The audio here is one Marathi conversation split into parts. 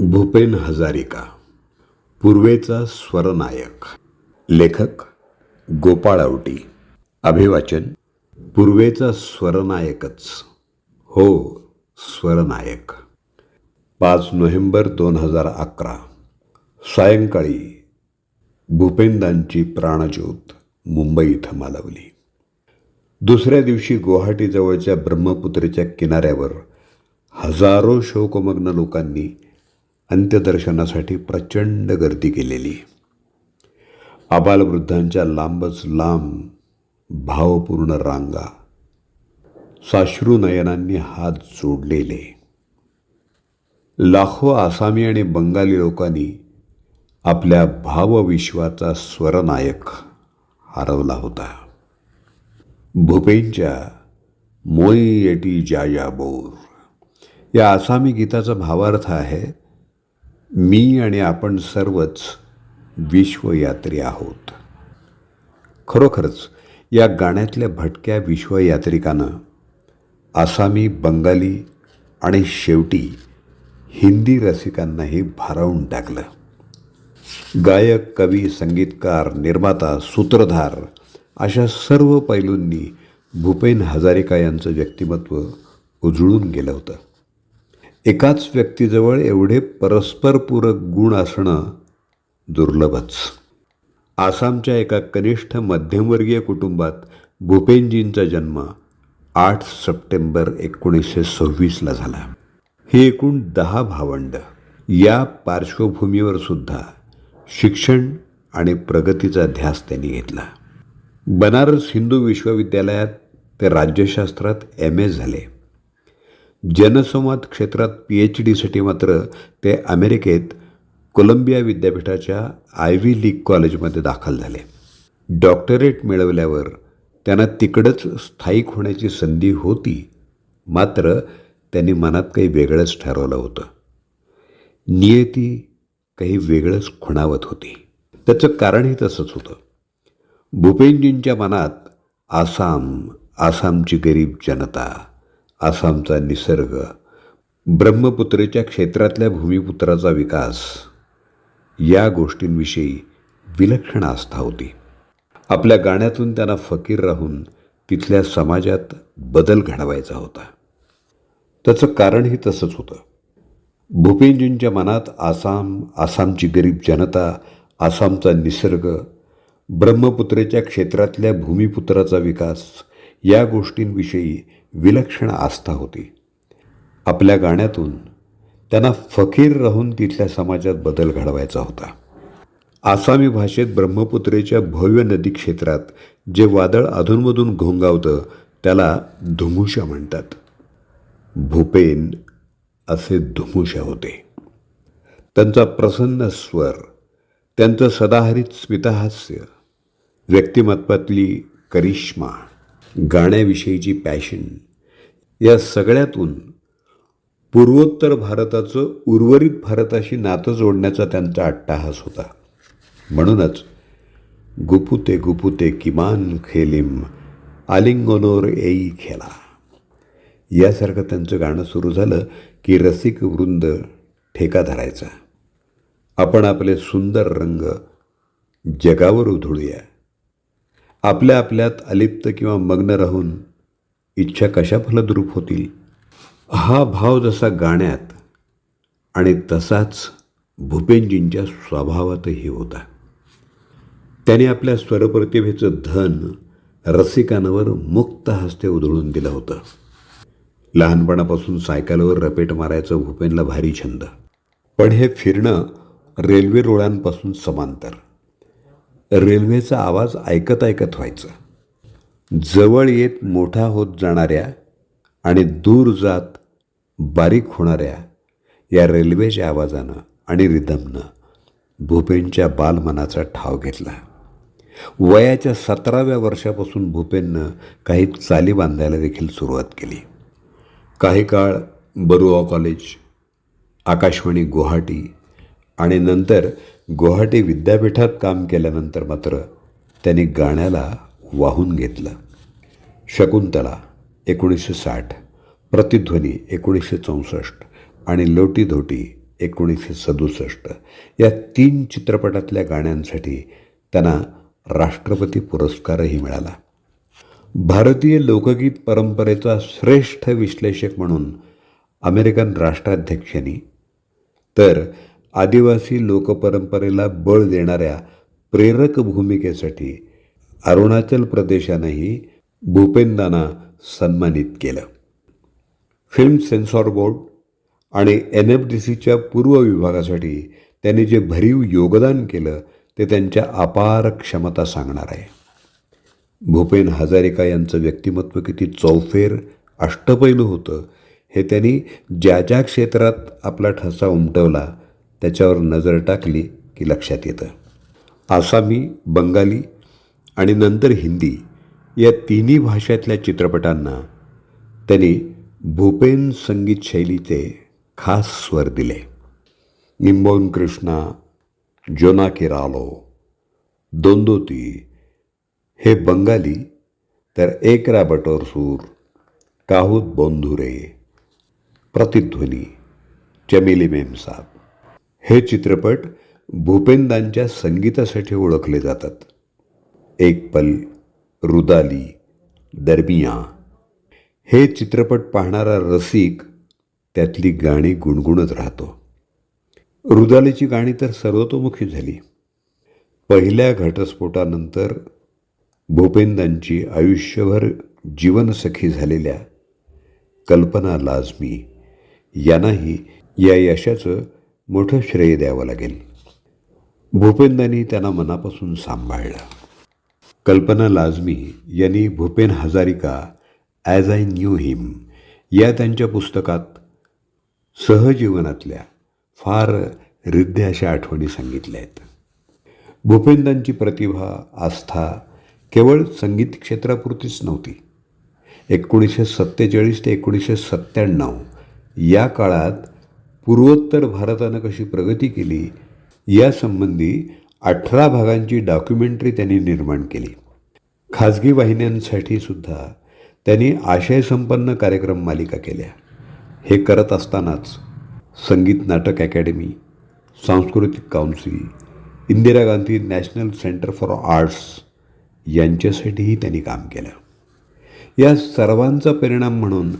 भूपेन हजारिका पूर्वेचा स्वरनायक लेखक गोपाळ आवटी अभिवाचन पूर्वेचा स्वरनायकच हो स्वरनायक. पाच नोव्हेंबर दोन हजार अकरा सायंकाळी भूपेंदांची प्राणज्योत मुंबई इथं मालवली. दुसऱ्या दिवशी गुवाहाटीजवळच्या ब्रह्मपुत्रेच्या किनाऱ्यावर हजारो शोकमग्न लोकांनी अंत्यदर्शनासाठी प्रचंड गर्दी केलेली. आबालवृद्धांच्या लांबच लांब भावपूर्ण रांगा साश्रू नयनांनी हात जोडलेले. लाखो आसामी आणि बंगाली लोकांनी आपल्या भावविश्वाचा स्वरनायक हरवला होता. भूपेंच्या मोई येटी जाया बोर. या आसामी गीताचा भावार्थ आहे मी आणि आपण सर्वच विश्वयात्री आहोत. खरोखरच या गाण्यातल्या भटक्या विश्वयात्रिकानं आसामी बंगाली आणि शेवटी हिंदी रसिकांनाही भारावून टाकलं. गायक कवी संगीतकार निर्माता सूत्रधार अशा सर्व पैलूंनी भूपेन हजारिका यांचं व्यक्तिमत्व उजळून गेलं होतं. एकाच व्यक्तीजवळ एवढे परस्परपूरक गुण असणं दुर्लभच. आसामच्या एका कनिष्ठ मध्यमवर्गीय कुटुंबात भूपेनजींचा जन्म आठ सप्टेंबर एकोणीसशे सव्वीसला झाला. ही एकूण दहा भावंड. या पार्श्वभूमीवर सुद्धा शिक्षण आणि प्रगतीचा ध्यास त्यांनी घेतला. बनारस हिंदू विश्वविद्यालयात ते राज्यशास्त्रात एम ए झाले. जनसंवाद क्षेत्रात पी एच डीसाठी मात्र ते अमेरिकेत कोलंबिया विद्यापीठाच्या आय व्ही लीग कॉलेजमध्ये दाखल झाले. डॉक्टरेट मिळवल्यावर त्यांना तिकडंच स्थायिक होण्याची संधी होती मात्र त्यांनी मनात काही वेगळंच ठरवलं होतं. नियती काही वेगळंच खुणावत होती. त्याचं कारणही तसंच होतं. भूपेनजींच्या मनात आसाम आसामची गरीब जनता आसामचा निसर्ग ब्रह्मपुत्रेच्या क्षेत्रातल्या भूमिपुत्राचा विकास या गोष्टींविषयी विलक्षण आस्था होती. आपल्या गाण्यातून त्यांना फकीर राहून तिथल्या समाजात बदल घडवायचा होता. त्याचं कारणही तसंच होतं. भूपेनजींच्या मनात आसाम आसामची गरीब जनता आसामचा निसर्ग ब्रह्मपुत्रेच्या क्षेत्रातल्या भूमिपुत्राचा विकास या गोष्टींविषयी विलक्षण आस्था होती. आपल्या गाण्यातून त्यांना फकीर राहून तिथल्या समाजात बदल घडवायचा होता. आसामी भाषेत ब्रह्मपुत्रेच्या भव्य नदी क्षेत्रात जे वादळ अधूनमधून घोंगावतं त्याला धुमुशा म्हणतात. भूपेन असे धुमुशा होते. त्यांचा प्रसन्न स्वर त्यांचं सदाहरित स्मितहास्य व्यक्तिमत्वातली करिश्मा गाण्याविषयीची पॅशन. या सगळ्यातून पूर्वोत्तर भारताचं उर्वरित भारताशी नातं जोडण्याचा त्यांचा अट्टाहास होता. म्हणूनच गुपुते गुपुते किमान खेलिम आलिंगोनोर एई खेला. यासारखं त्यांचं गाणं सुरू झालं की रसिक वृंद ठेका धरायचा. आपण आपले सुंदर रंग जगावर उधळूया. आपल्या आपल्यात अलिप्त किंवा मग्न राहून इच्छा कशा फलद्रूप होतील? हा भाव जसा गाण्यात आणि तसाच भूपेनजींच्या स्वभावातही होता. त्याने आपल्या स्वरप्रतिभेचं धन रसिकांवर मुक्त हस्ते उधळून दिलं होतं. लहानपणापासून सायकलवर रपेट मारायचं भूपेनला भारी छंद. पण हे फिरणं रेल्वे रुळांपासून समांतर. रेल्वेचा आवाज ऐकत ऐकत व्हायचं. जवळ येत मोठा होत जाणाऱ्या आणि दूर जात बारीक होणाऱ्या या रेल्वेच्या आवाजानं आणि रिदमनं भूपेनच्या बालमनाचा ठाव घेतला. वयाच्या सतराव्या वर्षापासून भूपेननं काही चाली बांधायला देखील सुरुवात केली. काही काळ बरुआ कॉलेज आकाशवाणी गुवाहाटी आणि नंतर गुवाहाटी विद्यापीठात काम केल्यानंतर मात्र त्यांनी गाण्याला वाहून घेतलं. शकुंतला एकोणीसशे साठ प्रतिध्वनी एकोणीसशे चौसष्ट आणि लोटी धोटी एकोणीसशे सदुसष्ट या तीन चित्रपटातल्या गाण्यांसाठी त्यांना राष्ट्रपती पुरस्कारही मिळाला. भारतीय लोकगीत परंपरेचा श्रेष्ठ विश्लेषक म्हणून अमेरिकन राष्ट्राध्यक्षांनी तर आदिवासी लोकपरंपरेला बळ देणाऱ्या प्रेरक भूमिकेसाठी अरुणाचल प्रदेशानंही भूपेंदांना सन्मानित केलं. फिल्म सेन्सॉर बोर्ड आणि एन एफ डी सीच्या पूर्व विभागासाठी त्यांनी जे भरीव योगदान केलं ते त्यांच्या अपार क्षमता सांगणार आहे. भूपेन हजारिका यांचं व्यक्तिमत्व किती चौफेर अष्टपैलू होतं हे त्यांनी ज्या ज्या क्षेत्रात आपला ठसा उमटवला त्याच्यावर नजर टाकली की लक्षात येतं. आसामी बंगाली आणि नंतर हिंदी या तिन्ही भाषेतल्या चित्रपटांना त्यांनी भूपेन संगीत शैलीचे खास स्वर दिले. निंबोन कृष्णा जोना किरालो दोंदोती हे बंगाली तर एकरा बटोरसूर काहूत बोंधुरे प्रतिध्वनी चमेली मेमसाब हे चित्रपट भूपेंदांच्या संगीतासाठी ओळखले जातात. एक पल रुदाली दरमिया. हे चित्रपट पाहणारा रसिक त्यातली गाणी गुणगुणत राहतो. रुदालीची गाणी तर सर्वतोमुखी झाली. पहिल्या घटस्फोटानंतर भूपेंदांची आयुष्यभर जीवनसखी झालेल्या कल्पना लाजमी यांनाही या यशाचं मोठं श्रेय द्यावं लागेल. भूपेंदांनी त्यांना मनापासून सांभाळलं. कल्पना लाजमी यांनी Bhupen Hazarika as I knew him या त्यांच्या पुस्तकात सहजीवनातल्या फार हृदय अशा आठवणी सांगितल्या आहेत. भूपेंदांची प्रतिभा आस्था केवळ संगीत क्षेत्रापुरतीच नव्हती. एकोणीसशे सत्तेचाळीस ते एकोणीसशे सत्त्याण्णव या काळात पूर्वोत्तर भारतानं कशी प्रगती केली यासंबंधी अठरा भागांची डॉक्युमेंटरी त्यांनी निर्माण केली. खाजगी वाहिन्यांसाठी सुद्धा त्यांनी आशयसंपन्न कार्यक्रम मालिका केल्या. हे करत असतानाच संगीत नाटक अकॅडमी सांस्कृतिक Council Indira Gandhi National Centre for Arts यांच्यासाठीही त्यांनी काम केलं. या सर्वांचा परिणाम म्हणून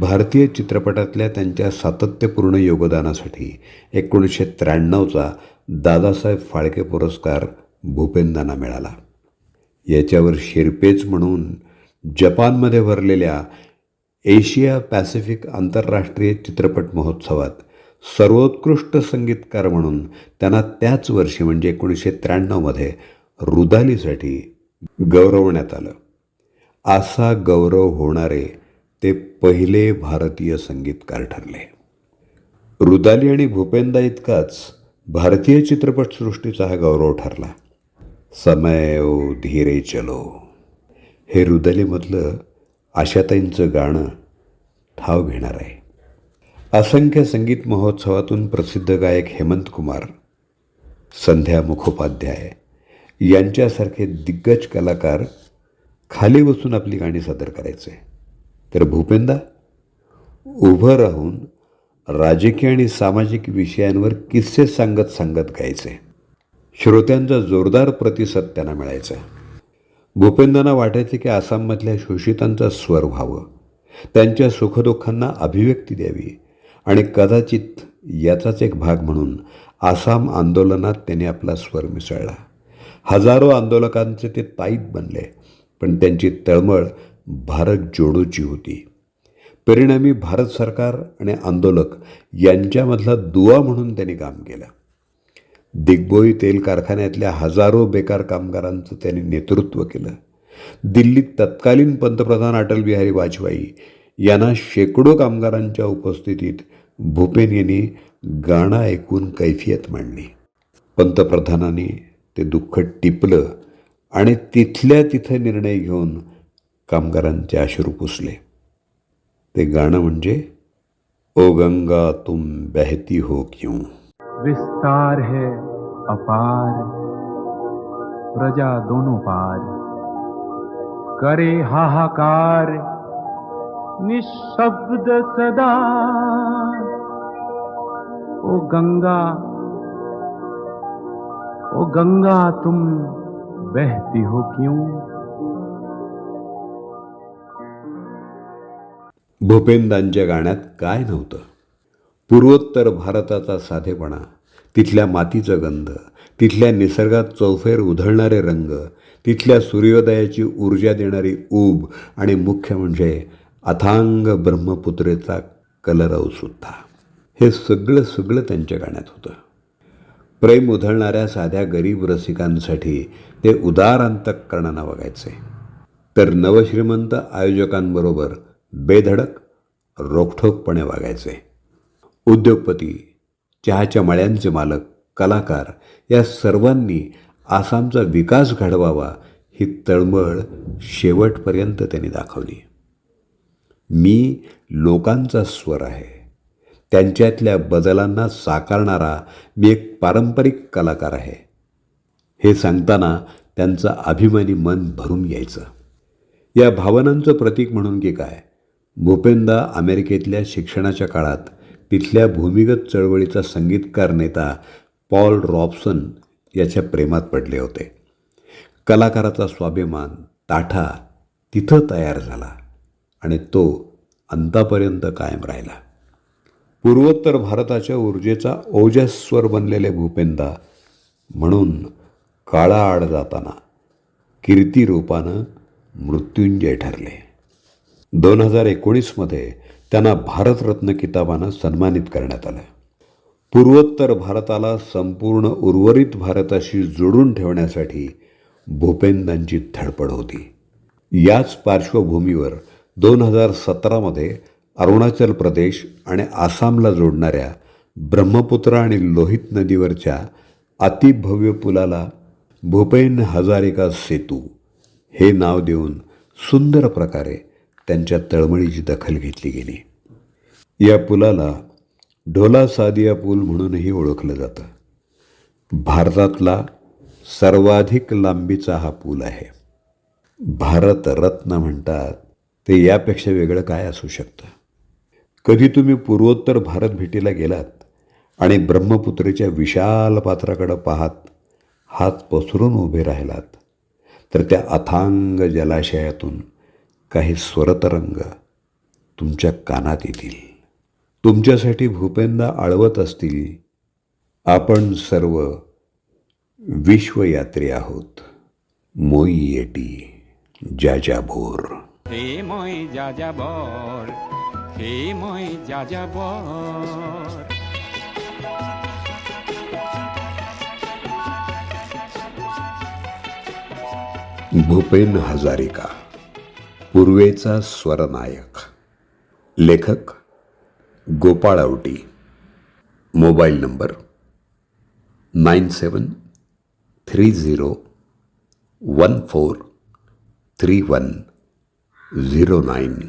भारतीय चित्रपटातल्या त्यांच्या सातत्यपूर्ण योगदानासाठी एकोणीसशे त्र्याण्णवचा दादासाहेब फाळके पुरस्कार भूपेंदांना मिळाला. याच्यावर शिरपेच म्हणून जपानमध्ये भरलेल्या एशिया पॅसिफिक आंतरराष्ट्रीय चित्रपट महोत्सवात सर्वोत्कृष्ट संगीतकार म्हणून त्यांना त्याच वर्षी म्हणजे एकोणीसशे त्र्याण्णवमध्ये रुदालीसाठी गौरवण्यात आलं. असा गौरव होणारे ते पहिले भारतीय संगीतकार ठरले. रुदाली आणि भूपेंदा इतकाच भारतीय चित्रपटसृष्टीचा हा गौरव ठरला. समय ओ धीरे चलो हे रुदालीमधलं आशाताईंचं गाणं ठाव घेणार आहे. असंख्य संगीत महोत्सवातून प्रसिद्ध गायक हेमंत कुमार संध्या मुखोपाध्याय यांच्यासारखे दिग्गज कलाकार खाली बसून आपली गाणी सादर करायचे. तर भूपेंदा उभं राहून राजकीय आणि सामाजिक विषयांवर किस्से सांगत सांगत गायचे. श्रोत्यांचा जोरदार प्रतिसाद त्यांना मिळायचा. भूपेंदांना वाटायचे की आसाममधल्या शोषितांचा स्वर व्हावं. त्यांच्या सुखदुःखांना अभिव्यक्ती द्यावी. आणि कदाचित याचाच एक भाग म्हणून आसाम आंदोलनात त्यांनी आपला स्वर मिसळला. हजारो आंदोलकांचे ते ताईत बनले पण त्यांची तळमळ भारत जोडोची होती. परिणामी भारत सरकार आणि आंदोलक यांच्यामधला दुवा म्हणून त्यांनी काम केलं. दिग्बोई तेल कारखान्यातल्या हजारो बेकार कामगारांचं त्यांनी नेतृत्व केलं. दिल्लीत तत्कालीन पंतप्रधान अटल बिहारी वाजपेयी यांना शेकडो कामगारांच्या उपस्थितीत भूपेन यांनी गाणं ऐकून कैफियत मांडली. पंतप्रधानांनी ते दुःख टिपलं आणि तिथल्या तिथं निर्णय घेऊन कामगारांचे अश्रू पुसले. ते गाणं म्हणजे ओ गंगा तुम बहती हो क्यों? विस्तार है अपार। प्रजा दोनों पार। करे हाहाकार निशब्द सदा। ओ गंगा ओ गंगा तुम बहती हो क्यों? भूपेंदांच्या गाण्यात काय नव्हतं? पूर्वोत्तर भारताचा साधेपणा तिथल्या मातीचा गंध तिथल्या निसर्गात चौफेर उधळणारे रंग तिथल्या सूर्योदयाची ऊर्जा देणारी ऊब आणि मुख्य म्हणजे अथांग ब्रह्मपुत्रेचा कलरवसुद्धा हे सगळं सगळं त्यांच्या गाण्यात होतं. प्रेम उधळणाऱ्या साध्या गरीब रसिकांसाठी ते उदार अंतःकरणानं वागायचे तर नवश्रीमंत आयोजकांबरोबर बेधडक रोखठोकपणे वागायचे. उद्योगपती चहाच्या मळ्यांचे मालक कलाकार या सर्वांनी आसामचा विकास घडवावा ही तळमळ शेवटपर्यंत त्यांनी दाखवली. मी लोकांचा स्वर आहे. त्यांच्यातल्या बदलांना साकारणारा मी एक पारंपरिक कलाकार आहे. हे सांगताना त्यांचं अभिमानी मन भरून यायचं. या भावनांचं प्रतीक म्हणून की काय? भूपेंदा अमेरिकेतल्या शिक्षणाच्या काळात तिथल्या भूमिगत चळवळीचा संगीतकार नेता पॉल रॉबसन याच्या प्रेमात पडले होते. कलाकाराचा स्वाभिमान ताठा तिथं तयार झाला आणि तो अंतापर्यंत कायम राहिला. पूर्वोत्तर भारताच्या ऊर्जेचा ओजस्वर बनलेले भूपेंदा म्हणून काळा आड जाताना कीर्तिरूपानं मृत्युंजय ठरले. दोन हजार एकोणीसमध्ये त्यांना भारतरत्न किताबानं सन्मानित करण्यात आलं. पूर्वोत्तर भारताला संपूर्ण उर्वरित भारताशी जोडून ठेवण्यासाठी भूपेंदांची धडपड होती. याच पार्श्वभूमीवर दोन हजार सतरामध्ये अरुणाचल प्रदेश आणि आसामला जोडणाऱ्या ब्रह्मपुत्रा आणि लोहित नदीवरच्या अतिभव्य पुलाला भूपेन हजारिका सेतू हे नाव देऊन सुंदर प्रकारे त्यांच्या तळमळीची दखल घेतली गेली. या पुलाला ढोला सादिया पूल म्हणूनही ओळखलं जातं. भारतातला सर्वाधिक लांबीचा हा पूल आहे. भारतरत्न म्हणतात ते यापेक्षा वेगळं काय असू शकतं? कधी तुम्ही पूर्वोत्तर भारत भेटीला गेलात आणि ब्रह्मपुत्रेच्या विशाल पात्राकडं पाहात हात पसरून उभे राहिलात तर त्या अथांग जलाशयातून काही स्वरतरंग तुमच्या कानात येतील. तुमच्यासाठी भूपेंदा आळवत असतील. आपण सर्व विश्वयात्री आहोत. मोई येटी जाजा भोर हे मोई जाजा भोर हे मोई जाजा भोर भूपेन हजारिका. पूर्वेचा स्वरनायक. लेखक Gopal Awati. Mobile number nine seven three zero one four three one zero nine.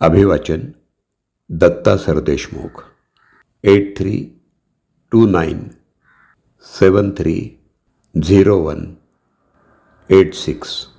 अभिवाचन Datta Sardeshmukh. Eight three two nine seven three zero one eight six.